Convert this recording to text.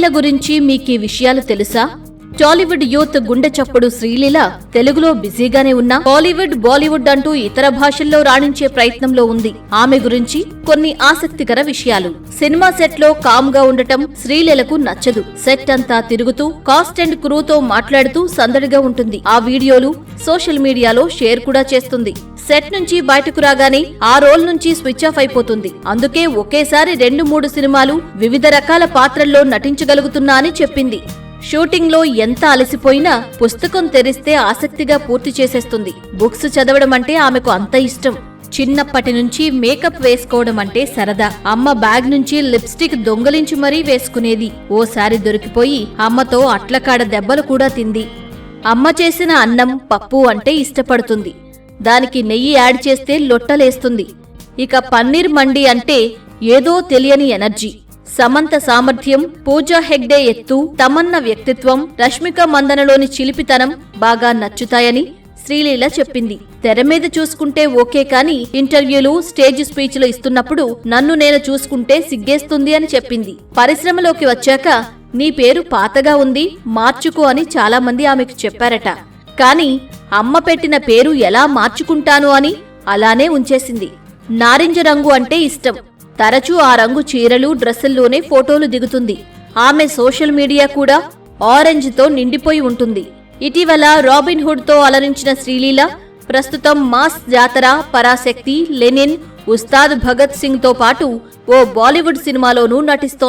శ్రీలీల గురించి మీకీ విషయాలు తెలుసా? టాలీవుడ్ యూత్ గుండె చప్పుడు శ్రీలీల తెలుగులో బిజీగానే ఉన్నా బాలీవుడ్ బాలీవుడ్ అంటూ ఇతర భాషల్లో రాణించే ప్రయత్నంలో ఉంది. ఆమె గురించి కొన్ని ఆసక్తికర విషయాలు. సినిమా సెట్లో కామ్గా ఉండటం శ్రీలీలకు నచ్చదు. సెట్ అంతా తిరుగుతూ కాస్ట్ అండ్ క్రూతో మాట్లాడుతూ సందడిగా ఉంటుంది. ఆ వీడియోలు సోషల్ మీడియాలో షేర్ కూడా చేస్తుంది. సెట్ నుంచి బయటకు రాగానే ఆ రోల్ నుంచి స్విచ్ ఆఫ్ అయిపోతుంది. అందుకే ఒకేసారి రెండు మూడు సినిమాలు వివిధ రకాల పాత్రల్లో నటించగలుగుతున్నా అని చెప్పింది. షూటింగ్లో ఎంత అలసిపోయినా పుస్తకం తెరిస్తే ఆసక్తిగా పూర్తి చేసేస్తుంది. బుక్స్ చదవడం అంటే ఆమెకు అంత ఇష్టం. చిన్నప్పటి నుంచి మేకప్ వేసుకోవడం అంటే సరదా. అమ్మ బ్యాగ్ నుంచి లిప్స్టిక్ దొంగలించి మరీ వేసుకునేది. ఓసారి దొరికిపోయి అమ్మతో అట్లకాడ దెబ్బలు కూడా తింది. అమ్మ చేసిన అన్నం పప్పు అంటే ఇష్టపడుతుంది. దానికి నెయ్యి యాడ్ చేస్తే లొట్టలేస్తుంది. ఇక పన్నీర్ మండి అంటే ఏదో తెలియని ఎనర్జీ. సమంత సామర్థ్యం పూజా హెగ్డే ఎత్తు తమన్న వ్యక్తిత్వం రష్మిక మందనలోని చిలిపితనం బాగా నచ్చుతాయని శ్రీలీల చెప్పింది. తెర మీద చూసుకుంటే ఓకే కాని ఇంటర్వ్యూలు స్టేజ్ స్పీచ్లు ఇస్తున్నప్పుడు నన్ను నేను చూసుకుంటే సిగ్గేస్తుంది అని చెప్పింది. పరిశ్రమలోకి వచ్చాక నీ పేరు పాతగా ఉంది మార్చుకో అని చాలామంది ఆమెకు చెప్పారట. కానీ అమ్మ పెట్టిన పేరు ఎలా మార్చుకుంటాను అని అలానే ఉంచేసింది. నారింజ రంగు అంటే ఇష్టం. తరచూ ఆ రంగు చీరలు డ్రెస్సుల్లోనే ఫోటోలు దిగుతుంది. ఆమె సోషల్ మీడియా కూడా ఆరెంజ్తో నిండిపోయి ఉంటుంది. ఇటీవల రాబిన్హుడ్తో అలరించిన శ్రీలీల ప్రస్తుతం మాస్ జాతర పరాశక్తి లెనిన్ ఉస్తాద్ భగత్ సింగ్తో పాటు ఓ బాలీవుడ్ సినిమాలోనూ నటిస్తోంది.